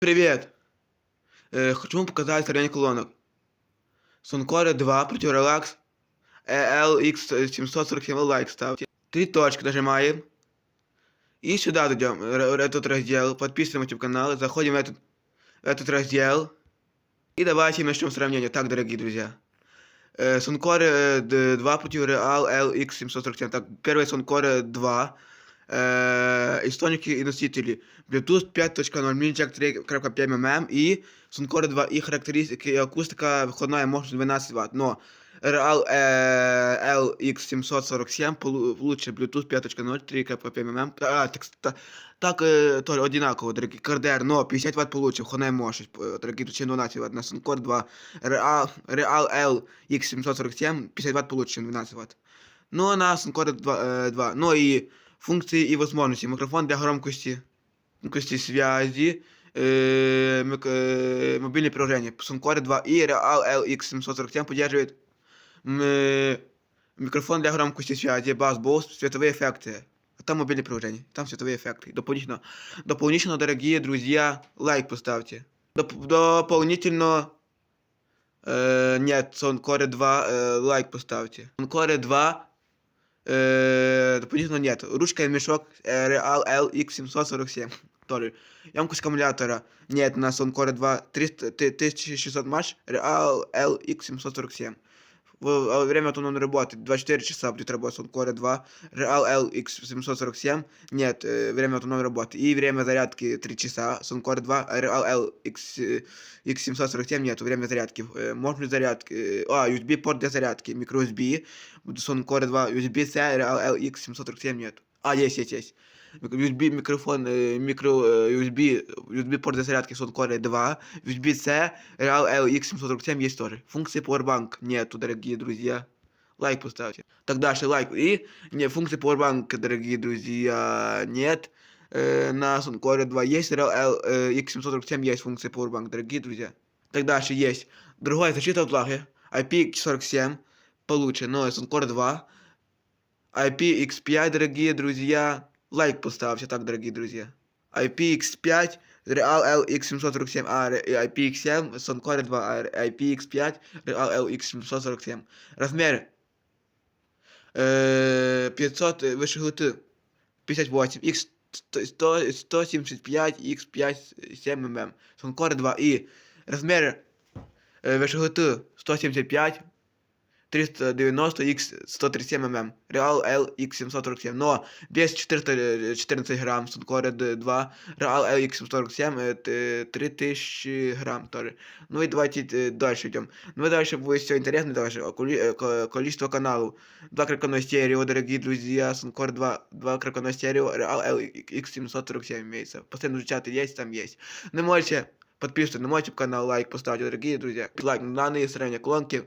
Привет! Э, хочу вам показать сравнение колонок. Suncore 2 против Relax LX747 лайк ставьте. Три точки нажимаем. И сюда идем, в этот раздел. Подписываемся в канал. Заходим в этот, в этот раздел. И давайте начнем сравнение. Так, дорогие друзья. Э, Suncore э, 2 против Real LX747. Так, первый Suncore 2. Э, источники и носители. Bluetooth 5.0, MiniJack 3.5 мм и Suncore 2 и характеристики и акустика входная мощность 12 Вт. Но Real э, LX747 полу- лучше Bluetooth 5.0 3.5 мм. А, так, та- так э, тоже одинаково, дорогие. Кардер, но 50 Вт получше, входная мощность, э, дорогие друзья, 12 Вт. На Suncore 2 Real, Real LX747 50 Вт получше, чем 12 Вт. Ну, на Suncore 2, э, 2. Ну и функции и возможности. Микрофон для громкости, громкости связи, э, мик- э, мобильное приложение. Suncore 2 и Real LX747 поддерживает м, э, микрофон для громкости связи, бас, босс, световые эффекты. А там мобильное приложение, там световые эффекты. Дополнительно, дополнительно, дорогие друзья, лайк поставьте. Доп- дополнительно э, нет, Suncore 2 э, лайк поставьте. Suncore 2 Э, дополнительно нет. Ручка и мешок э, Real LX747. Тоже. Емкость аккумулятора нет на Suncore 2 300, 1600 маш Real LX747 В, а время автономной работы 24 часа будет работать Suncore 2 Real LX747 нет э, время автономной работы и время зарядки 3 часа Suncore 2 Real LX э, X747 нет время зарядки э, мощность зарядки э, а USB порт для зарядки micro USB Suncore 2 USB-C Real LX747 нет а есть есть есть USB микрофон, э, микро э, USB, USB порт для зарядки Suncore 2, USB-C, Real LX747 есть тоже. Функции Powerbank нету, дорогие друзья. Лайк поставьте. Так дальше лайк. И не, функции Powerbank, дорогие друзья, нет. Э, на Suncore 2 есть, Real L, X747 есть функция Powerbank, дорогие друзья. Так дальше есть. Другая защита от влаги. IP47 получше, но Suncore 2. IPX5, дорогие друзья. Лайк поставьте, так, дорогие друзья. IPX5, Real LX747, а ре- и IPX7, Suncore 2, а IPX5, Real LX747. Размер э, 500 э, вышаготи 58, X 100, 175, X5, 7 мм. Suncore 2 и размер э, вышаготи 175, 390 x 137 мм, Real LX 747, но вес 414 грамм, Suncore 2, Real LX 747, это 3000 грамм тоже. Ну и давайте э, дальше идем. Ну и дальше будет все интересно, дальше коли- э, ко- количество каналов. Два кракона стерео, дорогие друзья, Suncore 2, два кракона стерео, Real LX 747 имеется. Постоянно чаты есть, там есть. Не можете подписываться на мой канал, лайк поставьте, дорогие друзья. Лайк на данные сравнения колонки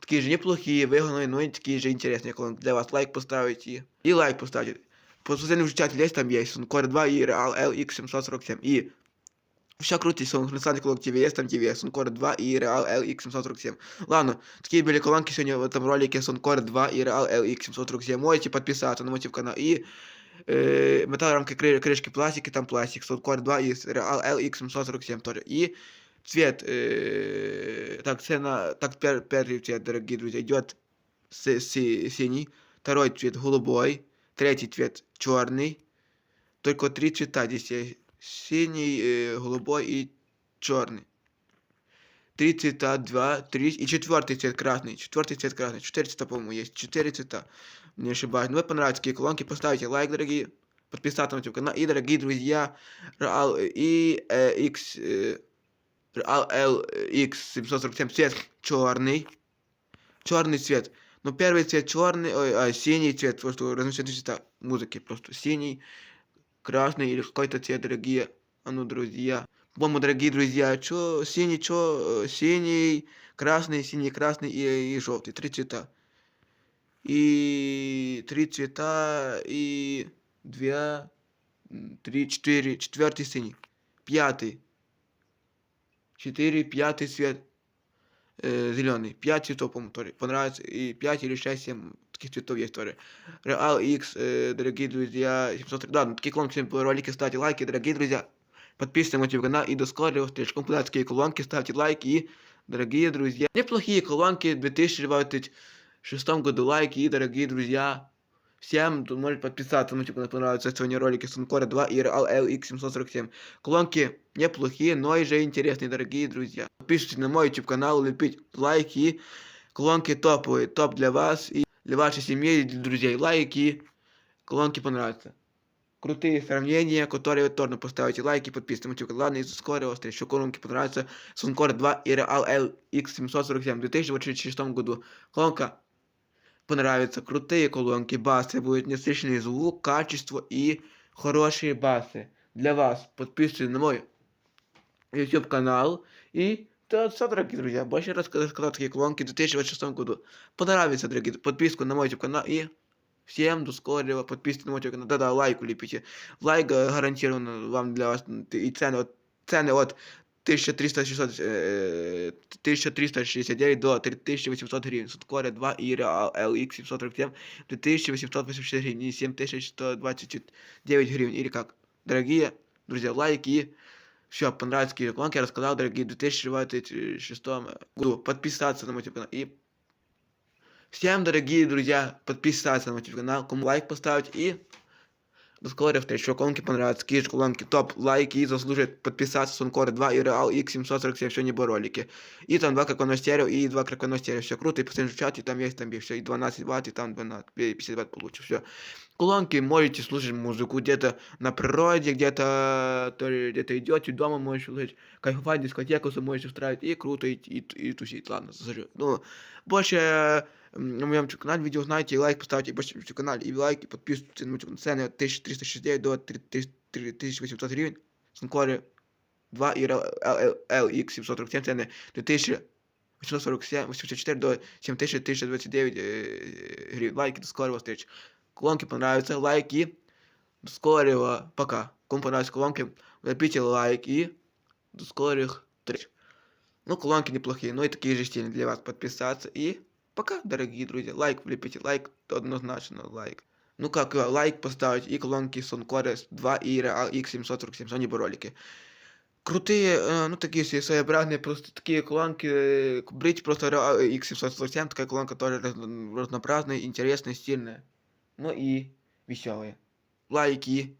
такие же неплохие, выгодные, но и такие же интересные колонки для вас. Лайк поставите и лайк поставьте. Постоянно в чате есть, там есть Suncore 2 и Real LX 747. И все круто, если он на колонки есть, там тебе Suncore 2 и Real LX 747. Ладно, такие были колонки сегодня в этом ролике Suncore 2 и Real LX 747. Можете подписаться на мой канал и э, металл рамки кры- крышки пластики, там пластик, Suncore 2 и Real LX 747 тоже. И цвет, э, так, цена, так, пер- первый цвет, дорогие друзья, идет с- си- синий, второй цвет голубой, третий цвет черный, только три цвета здесь есть, синий, э, голубой и черный. Три цвета, два, три, и четвертый цвет красный, четвертый цвет красный, четыре цвета, по-моему, есть, четыре цвета, не ошибаюсь. Ну, вы понравились такие колонки, поставьте лайк, дорогие, подписаться на мой канал, и, дорогие друзья, Real и э, X, э, Real LX 747 цвет черный. Черный цвет. Но первый цвет черный, ой, а, синий цвет, просто различные цвета музыки. Просто синий, красный или какой-то цвет, дорогие. А ну, друзья. По-моему, дорогие друзья, чё, синий, чё, э, синий, красный, синий, красный и, и желтый. Три цвета. И три цвета, и две, три, четыре, четвертый синий. Пятый. Четыре, пятый цвет э, зеленый. Пять цветов, по-моему, тоже. Понравится. И пять или шесть, семь таких цветов есть тоже. Real X, э, дорогие друзья, 700... Да, ну, такие колонки сегодня по ролике, ставьте лайки, дорогие друзья. подписывайтесь на мой канал и до скорого встреч. Комплектские колонки, ставьте лайки и, дорогие друзья, неплохие колонки в 2026 году лайки и, дорогие друзья, Всем может подписаться, ну, типа, понравятся сегодня ролики Suncor 2 и Real LX 747. Колонки неплохие, но и же интересные, дорогие друзья. Подписывайтесь на мой YouTube канал, лепить лайки. Колонки топовые, топ для вас и для вашей семьи, и для друзей. Лайки, колонки понравятся. Крутые сравнения, которые вы тоже поставите лайки, подписывайтесь на мой канал. И до скорого встречи. Колонки понравятся Suncor 2 и Real LX 747 в 2026 году. Колонка понравится. Крутые колонки, басы, будет насыщенный звук, качество и хорошие басы. Для вас подписывайтесь на мой YouTube канал и да, все, дорогие друзья, больше рассказать такие колонки в 2026 году. Понравится, дорогие, подписку на мой YouTube канал и всем до скорого, подписывайтесь на мой YouTube канал, да-да, лайк лепите. Лайк э, гарантированно вам для вас и цены от, цены от 1300, э, 1369 до 3800 гривен. Суткоря 2 и Real LX 747 2884 гривен и 7129 гривен. Или как? Дорогие друзья, лайки и все, понравились какие рекламки, я рассказал, дорогие, в 2026 году подписаться на мой канал и всем, дорогие друзья, подписаться на мой канал, кому лайк поставить и до скорых встреч. Если колонки понравятся, киш, топ, лайки и заслужит подписаться Сункор 2 и Real X747, все не ролики. И там два кракона и два кракона. Все круто, и посмотрите в чате, там есть там все, и 12 ватт, и там 12, 50 ватт получше, все. Колонки можете слушать музыку где-то на природе, где-то где-то идете, дома можете слушать, кайфовать, дискотеку можете устраивать, и круто, и, и, и тусить, ладно, зажю. Ну, больше на моем канале видео знаете, и лайк поставьте, больше в канале, и лайк, и подписывайтесь на мой канал, цены от 1369 до 3800 гривен, Санкоре 2 и LX 747 цены 2847, 84 до 7029 гривен, лайки, до скорого встречи колонки понравятся, лайки. До скорого. Пока. Кому понравились колонки, напишите лайк и до скорых встреч. Ну, колонки неплохие, но и такие же стильные для вас. Подписаться и пока, дорогие друзья. Лайк влепите, лайк, однозначно лайк. Ну как, лайк поставить и колонки Soundcore 2 и Real X747, они бы ролики. Крутые, ну такие все своеобразные, просто такие колонки. Брить просто Real X747, такая колонка тоже разнообразная, интересная, стильная ну и веселые. Лайки.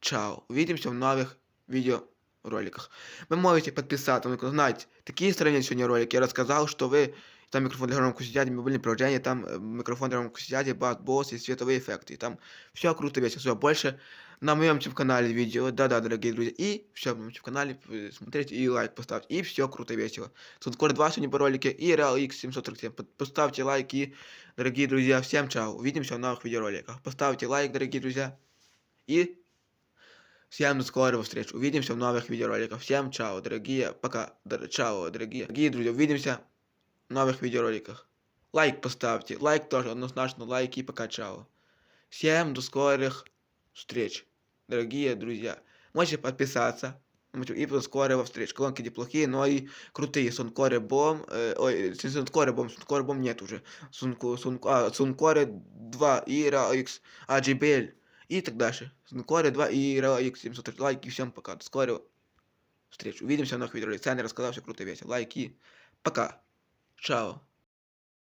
Чао. Увидимся в новых видеороликах. Вы можете подписаться, ну, знаете, такие сравнения сегодня ролики. Я рассказал, что вы там микрофон для громкого связи, мобильное приложение, там э, микрофон для громкого связи, бас, босс и световые эффекты. Там все круто, весело. Все больше на моем YouTube-канале видео. Да-да, дорогие друзья. И все на моем YouTube-канале э, смотрите и лайк поставьте. И все круто, весело. Тут скоро два сегодня по ролике и Real X 747. Поставьте лайки, дорогие друзья. Всем чао. Увидимся в новых видеороликах. Поставьте лайк, дорогие друзья. И всем до скорого встречи. Увидимся в новых видеороликах. Всем чао, дорогие. Пока. Чао, дорогие. Дорогие друзья, увидимся Новых видеороликах. Лайк поставьте. Лайк тоже однозначно. Лайки. Пока. Чао. Всем до скорых встреч. Дорогие друзья. Можете подписаться. И до скорого встреч. Колонки неплохие, но и крутые. Сункоре бом. Э, ой, Сункоре бом. Сункоре бом нет уже. Сунку, сунку, а, Сункоре 2 и RX AGBL. И так дальше. Сункоре 2 и RX 700 лайки. Всем пока. До скорого встреч. Увидимся в новых видео. Александр рассказал все круто весело. Лайки. Пока. Чао.